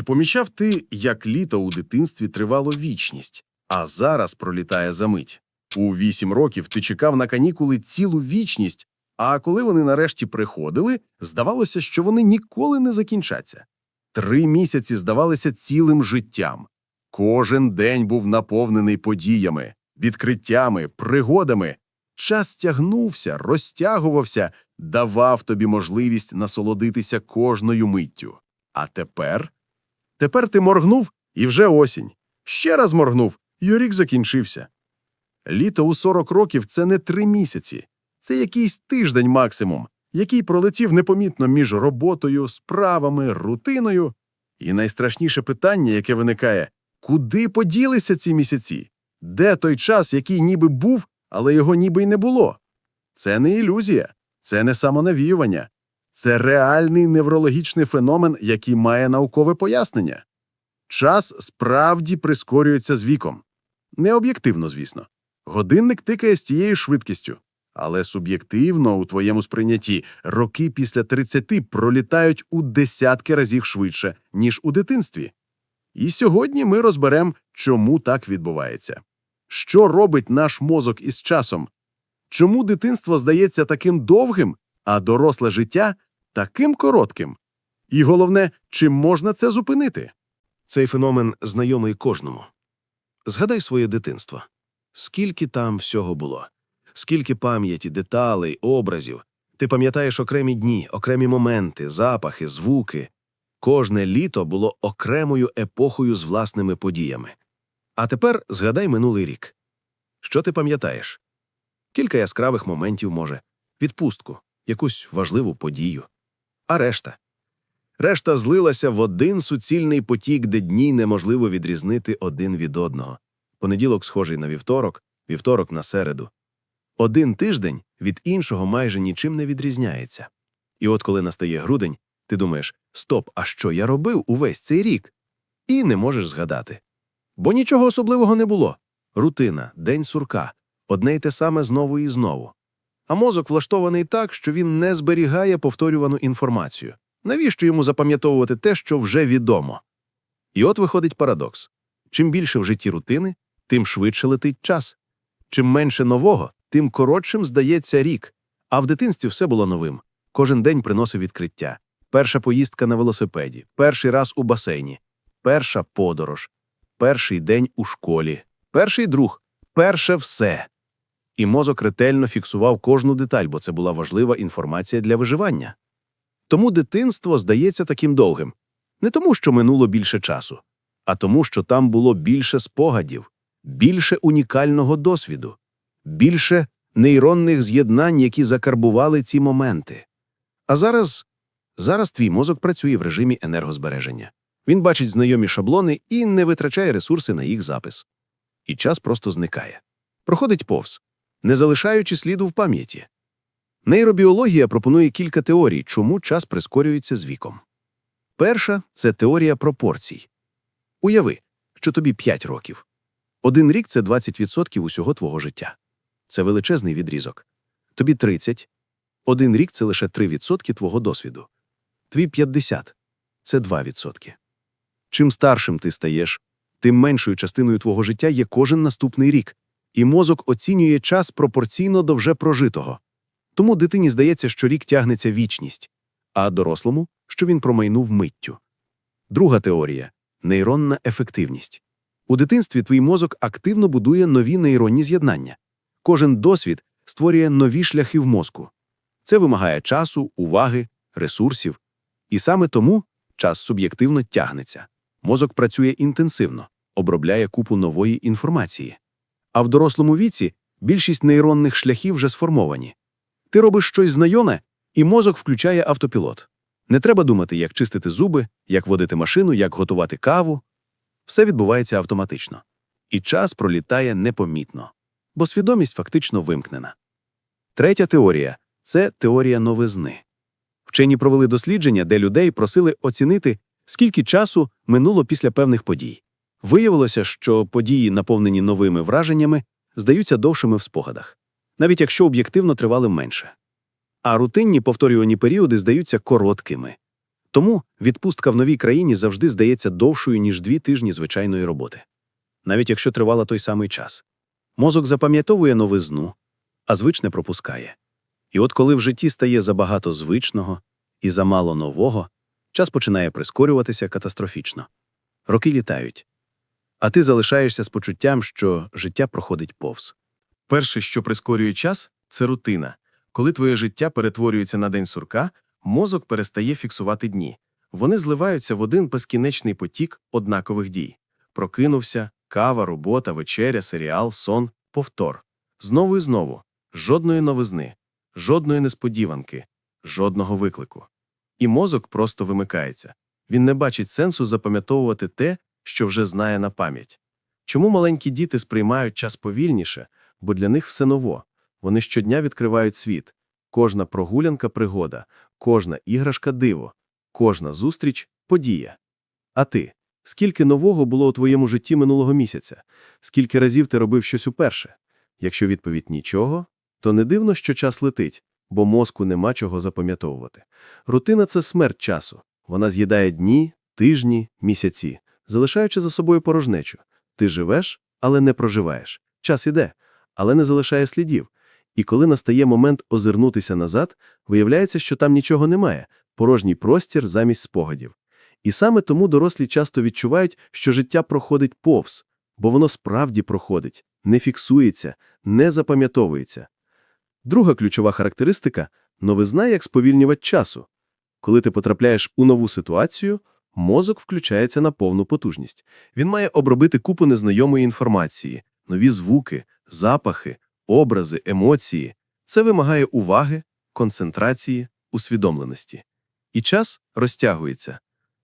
Чи помічав ти, як літо у дитинстві тривало вічність, а зараз пролітає за мить? У вісім років ти чекав на канікули цілу вічність, а коли вони нарешті приходили, здавалося, що вони ніколи не закінчаться. Три місяці здавалися цілим життям. Кожен день був наповнений подіями, відкриттями, пригодами. Час тягнувся, розтягувався, давав тобі можливість насолодитися кожною миттю. А тепер? Тепер ти моргнув, і вже осінь. Ще раз моргнув, і рік закінчився. Літо у 40 років – це не три місяці. Це якийсь тиждень максимум, який пролетів непомітно між роботою, справами, рутиною. І найстрашніше питання, яке виникає – куди поділися ці місяці? Де той час, який ніби був, але його ніби й не було? Це не ілюзія, це не самонавіювання. Це реальний неврологічний феномен, який має наукове пояснення. Час справді прискорюється з віком. Не об'єктивно, звісно. Годинник тикає з тією швидкістю. Але суб'єктивно, у твоєму сприйнятті, роки після 30 пролітають у десятки разів швидше, ніж у дитинстві. І сьогодні ми розберемо, чому так відбувається. Що робить наш мозок із часом? Чому дитинство здається таким довгим, а доросле життя таким коротким? І головне, чи можна це зупинити? Цей феномен знайомий кожному. Згадай своє дитинство. Скільки там всього було? Скільки пам'яті, деталей, образів. Ти пам'ятаєш окремі дні, окремі моменти, запахи, звуки. Кожне літо було окремою епохою з власними подіями. А тепер згадай минулий рік. Що ти пам'ятаєш? Кілька яскравих моментів, може, відпустку, якусь важливу подію. А решта? Решта злилася в один суцільний потік, де дні неможливо відрізнити один від одного. Понеділок схожий на вівторок, вівторок на середу. Один тиждень від іншого майже нічим не відрізняється. І от коли настає грудень, ти думаєш: стоп, а що я робив увесь цей рік? І не можеш згадати. Бо нічого особливого не було. Рутина, день сурка, одне й те саме знову і знову. А мозок влаштований так, що він не зберігає повторювану інформацію. Навіщо йому запам'ятовувати те, що вже відомо? І от виходить парадокс: чим більше в житті рутини, тим швидше летить час. Чим менше нового, тим коротшим здається рік. А в дитинстві все було новим. Кожен день приносив відкриття. Перша поїздка на велосипеді, перший раз у басейні, перша подорож, перший день у школі, перший друг, перше все. І мозок ретельно фіксував кожну деталь, бо це була важлива інформація для виживання. Тому дитинство здається таким довгим. Не тому, що минуло більше часу, а тому, що там було більше спогадів, більше унікального досвіду, більше нейронних з'єднань, які закарбували ці моменти. А зараз, зараз твій мозок працює в режимі енергозбереження. Він бачить знайомі шаблони і не витрачає ресурси на їх запис. І час просто зникає. Проходить повз, не залишаючи сліду в пам'яті. Нейробіологія пропонує кілька теорій, чому час прискорюється з віком. Перша це теорія пропорцій. Уяви, що тобі 5 років. Один рік це 20% усього твого життя. Це величезний відрізок. Тобі 30. Один рік це лише 3% твого досвіду. Твій 50 це 2%. Чим старшим ти стаєш, тим меншою частиною твого життя є кожен наступний рік, і мозок оцінює час пропорційно до вже прожитого. Тому дитині здається, що рік тягнеться вічність, а дорослому, що він промайнув миттю. Друга теорія нейронна ефективність. У дитинстві твій мозок активно будує нові нейронні з'єднання. Кожен досвід створює нові шляхи в мозку. Це вимагає часу, уваги, ресурсів. І саме тому час суб'єктивно тягнеться. Мозок працює інтенсивно, обробляє купу нової інформації. А в дорослому віці більшість нейронних шляхів вже сформовані. Ти робиш щось знайоме, і мозок включає автопілот. Не треба думати, як чистити зуби, як водити машину, як готувати каву. Все відбувається автоматично. І час пролітає непомітно, бо свідомість фактично вимкнена. Третя теорія це теорія новизни. Вчені провели дослідження, де людей просили оцінити, скільки часу минуло після певних подій. Виявилося, що події, наповнені новими враженнями, здаються довшими в спогадах, навіть якщо об'єктивно тривали менше. А рутинні повторювані періоди здаються короткими. Тому відпустка в новій країні завжди здається довшою, ніж дві тижні звичайної роботи. Навіть якщо тривала той самий час. Мозок запам'ятовує новизну, а звичне пропускає. І от коли в житті стає забагато звичного і замало нового, час починає прискорюватися катастрофічно. Роки літають. А ти залишаєшся з почуттям, що життя проходить повз. Перше, що прискорює час, це рутина. Коли твоє життя перетворюється на день сурка, мозок перестає фіксувати дні. Вони зливаються в один безкінечний потік однакових дій. Прокинувся, кава, робота, вечеря, серіал, сон, повтор. Знову і знову. Жодної новизни, жодної несподіванки, жодного виклику. І мозок просто вимикається. Він не бачить сенсу запам'ятовувати те, що вже знає на пам'ять. Чому маленькі діти сприймають час повільніше? Бо для них все ново. Вони щодня відкривають світ. Кожна прогулянка пригода, кожна іграшка диво, кожна зустріч подія. А ти? Скільки нового було у твоєму житті минулого місяця? Скільки разів ти робив щось уперше? Якщо відповідь нічого, то не дивно, що час летить, бо мозку нема чого запам'ятовувати. Рутина це смерть часу. Вона з'їдає дні, тижні, місяці, залишаючи за собою порожнечу. Ти живеш, але не проживаєш. Час іде, але не залишає слідів. І коли настає момент озирнутися назад, виявляється, що там нічого немає, порожній простір замість спогадів. І саме тому дорослі часто відчувають, що життя проходить повз, бо воно справді проходить, не фіксується, не запам'ятовується. Друга ключова характеристика новизна як сповільнювач часу. Коли ти потрапляєш у нову ситуацію, мозок включається на повну потужність. Він має обробити купу незнайомої інформації, нові звуки, запахи, образи, емоції. Це вимагає уваги, концентрації, усвідомленості. І час розтягується.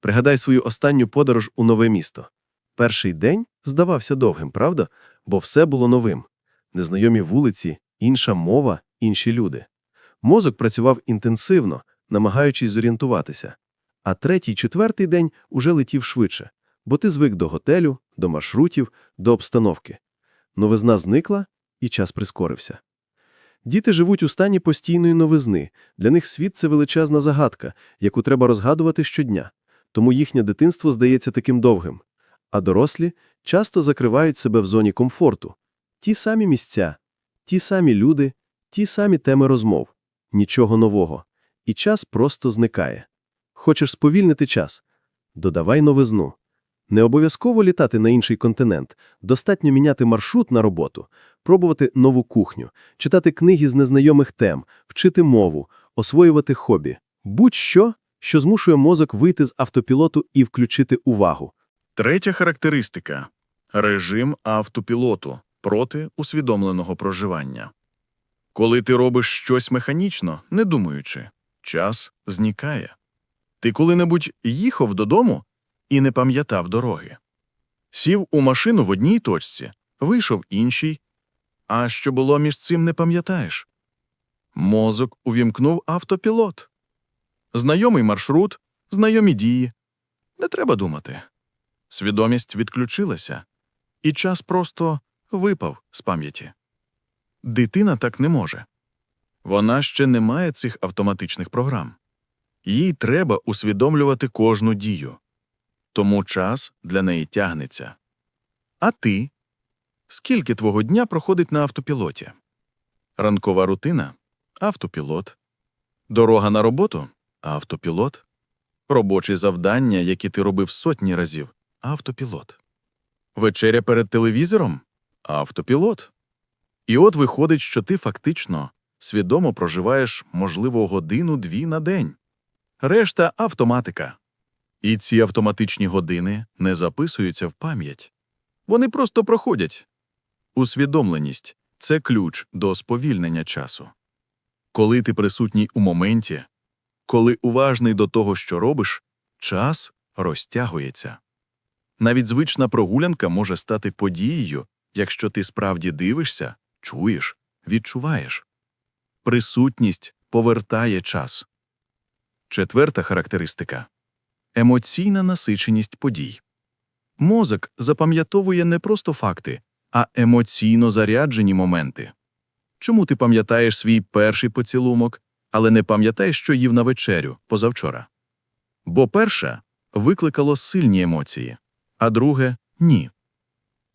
Пригадай свою останню подорож у нове місто. Перший день здавався довгим, правда? Бо все було новим. Незнайомі вулиці, інша мова, інші люди. Мозок працював інтенсивно, намагаючись зорієнтуватися. А третій, четвертий день уже летів швидше, бо ти звик до готелю, до маршрутів, до обстановки. Новизна зникла, і час прискорився. Діти живуть у стані постійної новизни. Для них світ це величезна загадка, яку треба розгадувати щодня. Тому їхнє дитинство здається таким довгим. А дорослі часто закривають себе в зоні комфорту. Ті самі місця, ті самі люди, ті самі теми розмов. Нічого нового. І час просто зникає. Хочеш сповільнити час? Додавай новизну. Не обов'язково літати на інший континент, достатньо міняти маршрут на роботу, пробувати нову кухню, читати книги з незнайомих тем, вчити мову, освоювати хобі. Будь-що, що змушує мозок вийти з автопілоту і включити увагу. Третя характеристика режим автопілоту проти усвідомленого проживання. Коли ти робиш щось механічно, не думаючи, час зникає. Ти коли-небудь їхав додому і не пам'ятав дороги. Сів у машину в одній точці, вийшов іншій, а що було між цим не пам'ятаєш. Мозок увімкнув автопілот. Знайомий маршрут, знайомі дії. Не треба думати. Свідомість відключилася, і час просто випав з пам'яті. Дитина так не може. Вона ще не має цих автоматичних програм. Їй треба усвідомлювати кожну дію. Тому час для неї тягнеться. А ти? Скільки твого дня проходить на автопілоті? Ранкова рутина автопілот. Дорога на роботу автопілот. Робочі завдання, які ти робив сотні разів автопілот. Вечеря перед телевізором автопілот. І от виходить, що ти фактично свідомо проживаєш, можливо, годину-дві на день. Решта автоматика. І ці автоматичні години не записуються в пам'ять. Вони просто проходять. Усвідомленість це ключ до сповільнення часу. Коли ти присутній у моменті, коли уважний до того, що робиш, час розтягується. Навіть звична прогулянка може стати подією, якщо ти справді дивишся, чуєш, відчуваєш. Присутність повертає час. Четверта характеристика емоційна насиченість подій. Мозок запам'ятовує не просто факти, а емоційно заряджені моменти. Чому ти пам'ятаєш свій перший поцілунок, але не пам'ятаєш, що їв на вечерю позавчора? Бо перше викликало сильні емоції, а друге ні.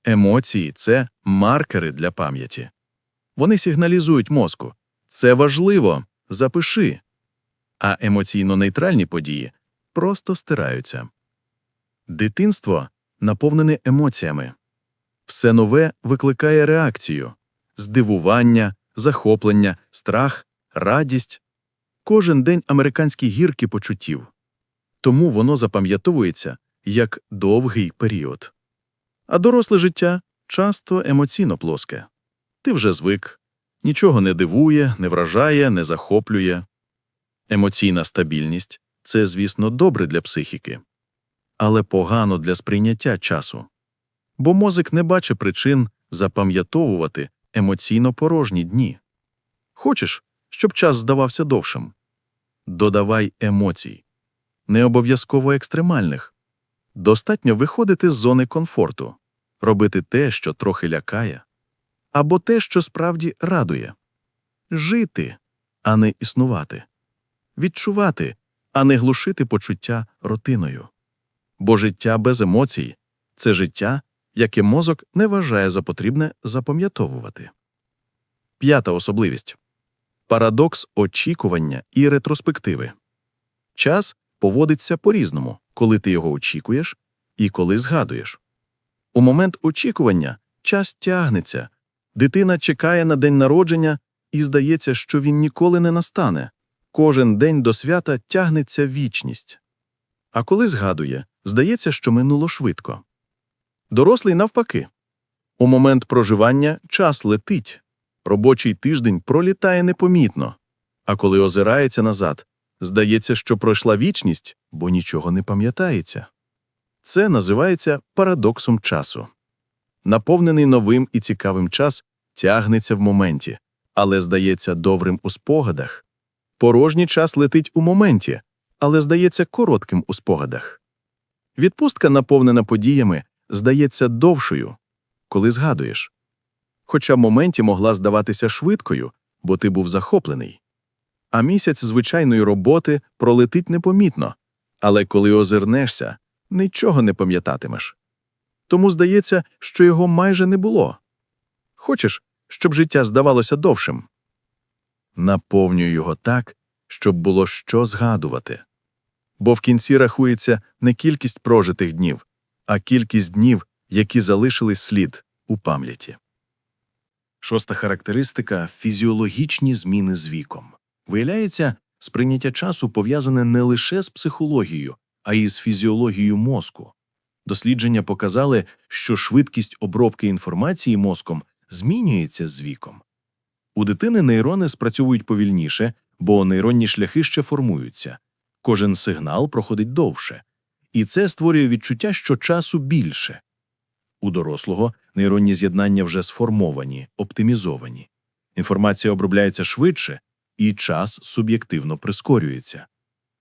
Емоції це маркери для пам'яті. Вони сигналізують мозку. Це важливо, запиши. А емоційно-нейтральні події просто стираються. Дитинство наповнене емоціями. Все нове викликає реакцію здивування, захоплення, страх, радість. Кожен день американські гірки почуттів. Тому воно запам'ятовується як довгий період. А доросле життя часто емоційно плоске. Ти вже звик, нічого не дивує, не вражає, не захоплює. Емоційна стабільність це, звісно, добре для психіки, але погано для сприйняття часу. Бо мозок не бачить причин запам'ятовувати емоційно порожні дні. Хочеш, щоб час здавався довшим? Додавай емоцій. Не обов'язково екстремальних. Достатньо виходити з зони комфорту, робити те, що трохи лякає, або те, що справді радує. Жити, а не існувати. Відчувати, а не глушити почуття рутиною. Бо життя без емоцій це життя, яке мозок не вважає за потрібне запам'ятовувати. П'ята особливість парадокс очікування і ретроспективи. Час поводиться по-різному, коли ти його очікуєш і коли згадуєш. У момент очікування час тягнеться, дитина чекає на день народження і здається, що він ніколи не настане. Кожен день до свята тягнеться вічність. А коли згадує, здається, що минуло швидко. Дорослий навпаки. У момент проживання час летить, робочий тиждень пролітає непомітно, а коли озирається назад, здається, що пройшла вічність, бо нічого не пам'ятається. Це називається парадоксом часу. Наповнений новим і цікавим час тягнеться в моменті, але здається добрим у спогадах. Порожній час летить у моменті, але здається коротким у спогадах. Відпустка, наповнена подіями, здається довшою, коли згадуєш. Хоча в моменті могла здаватися швидкою, бо ти був захоплений. А місяць звичайної роботи пролетить непомітно, але коли озирнешся, нічого не пам'ятатимеш. Тому здається, що його майже не було. Хочеш, щоб життя здавалося довшим? Наповнюй його так, щоб було що згадувати. Бо в кінці рахується не кількість прожитих днів, а кількість днів, які залишили слід у пам'яті. Шоста характеристика фізіологічні зміни з віком. Виявляється, сприйняття часу пов'язане не лише з психологією, а й з фізіологією мозку. Дослідження показали, що швидкість обробки інформації мозком змінюється з віком. У дитини нейрони спрацьовують повільніше, бо нейронні шляхи ще формуються. Кожен сигнал проходить довше. І це створює відчуття, що часу більше. У дорослого нейронні з'єднання вже сформовані, оптимізовані. Інформація обробляється швидше, і час суб'єктивно прискорюється.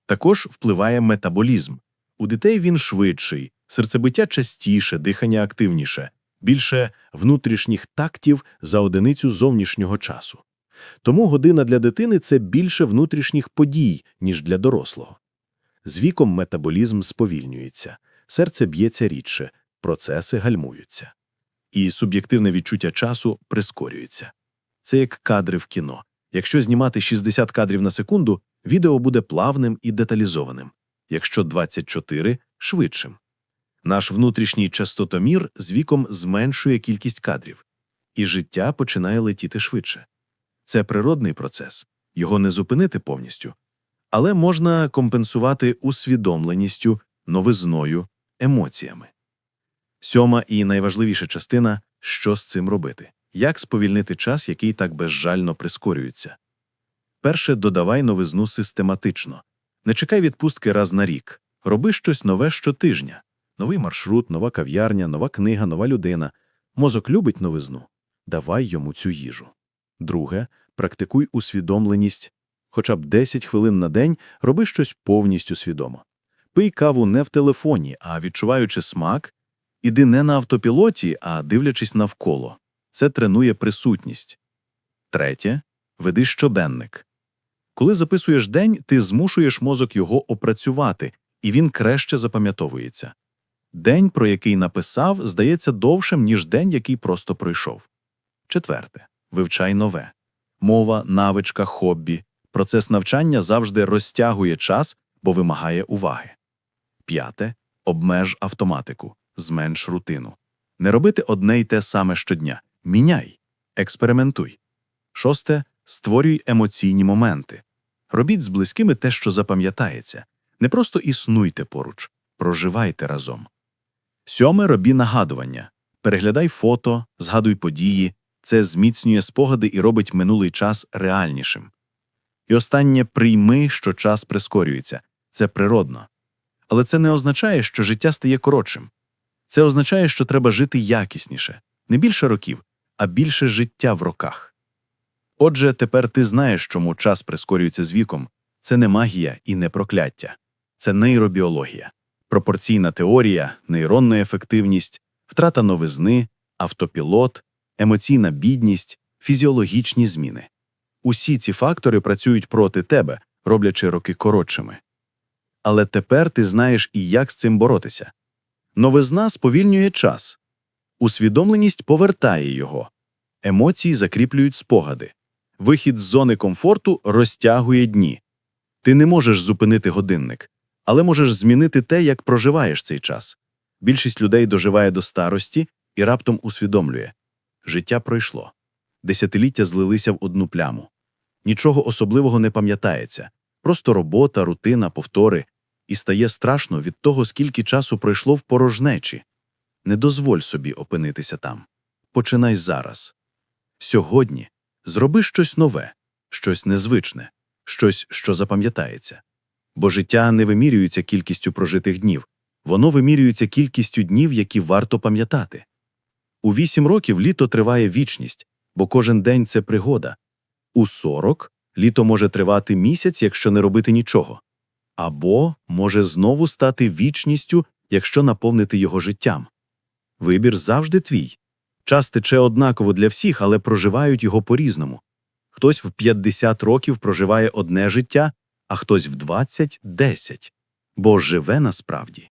Також впливає метаболізм. У дітей він швидший, серцебиття частіше, дихання активніше, більше внутрішніх тактів за одиницю зовнішнього часу. Тому година для дитини це більше внутрішніх подій, ніж для дорослого. З віком метаболізм сповільнюється, серце б'ється рідше, процеси гальмуються. І суб'єктивне відчуття часу прискорюється. Це як кадри в кіно. Якщо знімати 60 кадрів на секунду, відео буде плавним і деталізованим, якщо 24 – швидшим. Наш внутрішній частотомір з віком зменшує кількість кадрів, і життя починає летіти швидше. Це природний процес, його не зупинити повністю, але можна компенсувати усвідомленістю, новизною, емоціями. Сьома і найважливіша частина що з цим робити, як сповільнити час, який так безжально прискорюється. Перше, додавай новизну систематично. Не чекай відпустки раз на рік. Роби щось нове щотижня. Новий маршрут, нова кав'ярня, нова книга, нова людина. Мозок любить новизну. Давай йому цю їжу. Друге, практикуй усвідомленість. Хоча б 10 хвилин на день роби щось повністю свідомо. Пий каву не в телефоні, а відчуваючи смак, іди не на автопілоті, а дивлячись навколо. Це тренує присутність. Третє, веди щоденник. Коли записуєш день, ти змушуєш мозок його опрацювати і він краще запам'ятовується. День, про який написав, здається довшим, ніж день, який просто пройшов. Четверте. Вивчай нове. Мова, навичка, хобі. Процес навчання завжди розтягує час, бо вимагає уваги. П'яте. Обмеж автоматику. Зменш рутину. Не робити одне й те саме щодня. Міняй. Експериментуй. Шосте. Створюй емоційні моменти. Робіть з близькими те, що запам'ятається. Не просто існуйте поруч, проживайте разом. Сьоме робі нагадування. Переглядай фото, згадуй події. Це зміцнює спогади і робить минулий час реальнішим. І останнє прийми, що час прискорюється. Це природно. Але це не означає, що життя стає коротшим. Це означає, що треба жити якісніше, не більше років, а більше життя в роках. Отже, тепер ти знаєш, чому час прискорюється з віком. Це не магія і не прокляття. Це нейробіологія, пропорційна теорія, нейронна ефективність, втрата новизни, автопілот, емоційна бідність, фізіологічні зміни. Усі ці фактори працюють проти тебе, роблячи роки коротшими. Але тепер ти знаєш і як з цим боротися. Новизна сповільнює час, усвідомленість повертає його, емоції закріплюють спогади, вихід з зони комфорту розтягує дні. Ти не можеш зупинити годинник, але можеш змінити те, як проживаєш цей час. Більшість людей доживає до старості і раптом усвідомлює життя пройшло, десятиліття злилися в одну пляму. Нічого особливого не пам'ятається, просто робота, рутина, повтори, і стає страшно від того, скільки часу пройшло в порожнечі. Не дозволь собі опинитися там. Починай зараз. Сьогодні зроби щось нове, щось незвичне, щось, що запам'ятається. Бо життя не вимірюється кількістю прожитих днів, воно вимірюється кількістю днів, які варто пам'ятати. У вісім років літо триває вічність, бо кожен день це пригода. У сорок літо може тривати місяць, якщо не робити нічого. Або може знову стати вічністю, якщо наповнити його життям. Вибір завжди твій. Час тече однаково для всіх, але проживають його по-різному. Хтось в 50 років проживає одне життя, а хтось в 20 – 10. Бо живе насправді